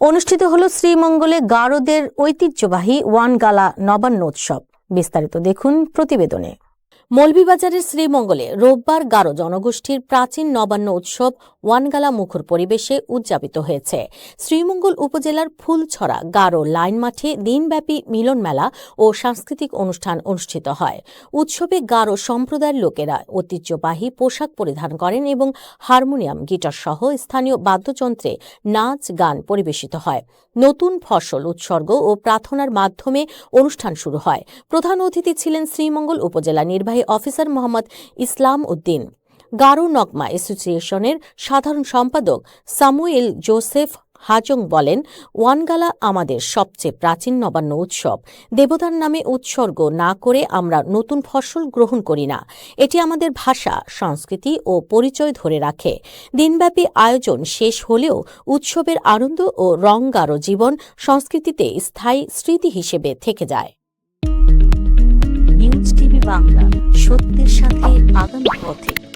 অনুষ্ঠিত হল শ্রীমঙ্গলে গারোদের ঐতিহ্যবাহী ওয়ানগালা নবান্ন উৎসব। বিস্তারিত দেখুন প্রতিবেদনে। মৌলভীবাজারের শ্রীমঙ্গলে রোববার গারো জনগোষ্ঠীর প্রাচীন নবান্ন উৎসব ওয়ানগালা মুখর পরিবেশে উদযাপিত হয়েছে। শ্রীমঙ্গল উপজেলার ফুলছড়া গারো লাইন মাঠে দিনব্যাপী মিলন মেলা ও সাংস্কৃতিক অনুষ্ঠান অনুষ্ঠিত হয়। উৎসবে গারো সম্প্রদায়ের লোকেরা ঐতিহ্যবাহী পোশাক পরিধান করেন এবং হারমোনিয়াম, গিটার সহ স্থানীয় বাদ্যযন্ত্রে নাচ, গান পরিবেশিত হয়। নতুন ফসল, উৎসর্গ ও প্রার্থনার মাধ্যমে অনুষ্ঠান শুরু হয়। প্রধান অতিথি ছিলেন শ্রীমঙ্গল উপজেলা নির্বাহী অফিসার মোহাম্মদ ইসলাম উদ্দিন। গারো নকমা অ্যাসোসিয়েশনের সাধারণ সম্পাদক সামুয়েল জোসেফ হাজং বলেন, ওয়ানগালা আমাদের সবচেয়ে প্রাচীন নবান্ন উৎসব। দেবতার নামে উৎসর্গ না করে আমরা নতুন ফসল গ্রহণ করি না। এটি আমাদের ভাষা, সংস্কৃতি ও পরিচয় ধরে রাখে। দিনব্যাপী আয়োজন শেষ হলেও উৎসবের আনন্দ ও রঙগারো জীবন সংস্কৃতিতে স্থায়ী স্মৃতি হিসেবে থেকে যায়। বাংলা। সত্যের সাথে আগামী পথে।